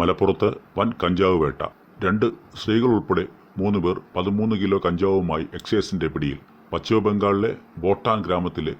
മലപ്പുറത്ത് വൻ കഞ്ചാവ് വേട്ട. രണ്ട് സ്ത്രീകൾ ഉൾപ്പെടെ മൂന്ന് പേർ പതിമൂന്ന് കിലോ കഞ്ചാവുമായി എക്സൈസിന്റെ പിടിയിൽ. പശ്ചിമബംഗാളിലെ ബോട്ടാൻ ഗ്രാമത്തിലെ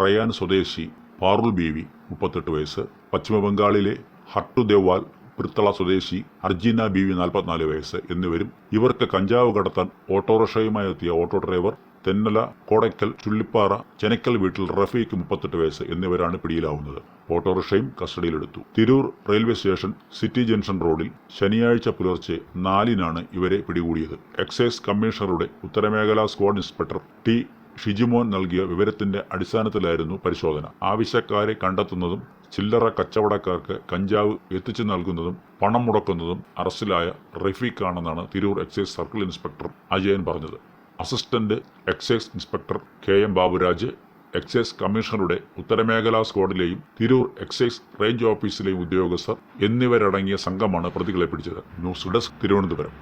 റയാൻ സ്വദേശി പാറുൽ ബീവി മുപ്പത്തെട്ട് വയസ്സ്. പശ്ചിമബംഗാളിലെ ഹട്ടു ദേവാൽ പിർത്തള സ്വദേശി അർജീന ബീവി നാൽപ്പത്തിനാല് വയസ്സ് എന്നിവരും ഇവർക്ക് കഞ്ചാവ് കടത്താൻ ഓട്ടോറിക്ഷയുമായി എത്തിയ ഓട്ടോ ഡ്രൈവർ തെന്നല കോടയ്ക്കൽ ചുള്ളിപ്പാറ ചെനക്കൽ വീട്ടിൽ റഫീഖ് മുപ്പത്തെട്ട് വയസ്സ് എന്നിവരാണ് പിടിയിലാവുന്നത്. ഓട്ടോറിക്ഷയും കസ്റ്റഡിയിലെടുത്തു. Tirur railway station city junction റോഡിൽ ശനിയാഴ്ച പുലർച്ചെ നാലിനാണ് ഇവരെ പിടികൂടിയത്. എക്സൈസ് കമ്മീഷണറുടെ ഉത്തരമേഖലാ സ്ക്വാഡ് ഇൻസ്പെക്ടർ ടി ഷിജിമോൻ നൽകിയ വിവരത്തിന്റെ അടിസ്ഥാനത്തിലായിരുന്നു പരിശോധന. ആവശ്യക്കാരെ കണ്ടെത്തുന്നതും ചില്ലറ കച്ചവടക്കാർക്ക് കഞ്ചാവ് എത്തിച്ചു നൽകുന്നതും പണം മുടക്കുന്നതും അറസ്റ്റിലായ റഫീഖ് ആണെന്നാണ് Tirur excise circle inspector Ajayan പറഞ്ഞത്. Assistant excise inspector K M Baburaj excise കമ്മീഷണറുടെ ഉത്തരമേഖലാ സ്ക്വാഡിലെയും തിരൂർ എക്സൈസ് റേഞ്ച് ഓഫീസിലെയും ഉദ്യോഗസ്ഥർ എന്നിവരടങ്ങിയ സംഘമാണ് പ്രതികളെ പിടിച്ചത്. News desk Thiruvananthapuram.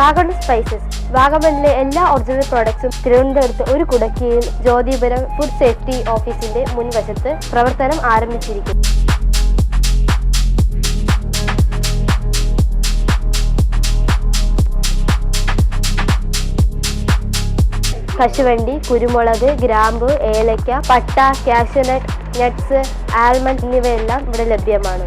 Wagon spices വാഗമണിലെ എല്ലാ ഒറിജിനൽ പ്രോഡക്ട്സും തിരുവനന്തപുരത്ത് ഒരു കുടക്കീഴിൽ ജ്യോതിപുരം ഫുഡ് സേഫ്റ്റി ഓഫീസിന്റെ മുൻവശത്ത് പ്രവർത്തനം ആരംഭിച്ചിരിക്കുന്നു. കശുവണ്ടി കുരുമുളക് ഗ്രാമ്പ് ഏലക്ക പട്ട കാഷ്യൂനട്ട് നട്ട്സ് ആൽമണ്ട് എന്നിവയെല്ലാം ഇവിടെ ലഭ്യമാണ്.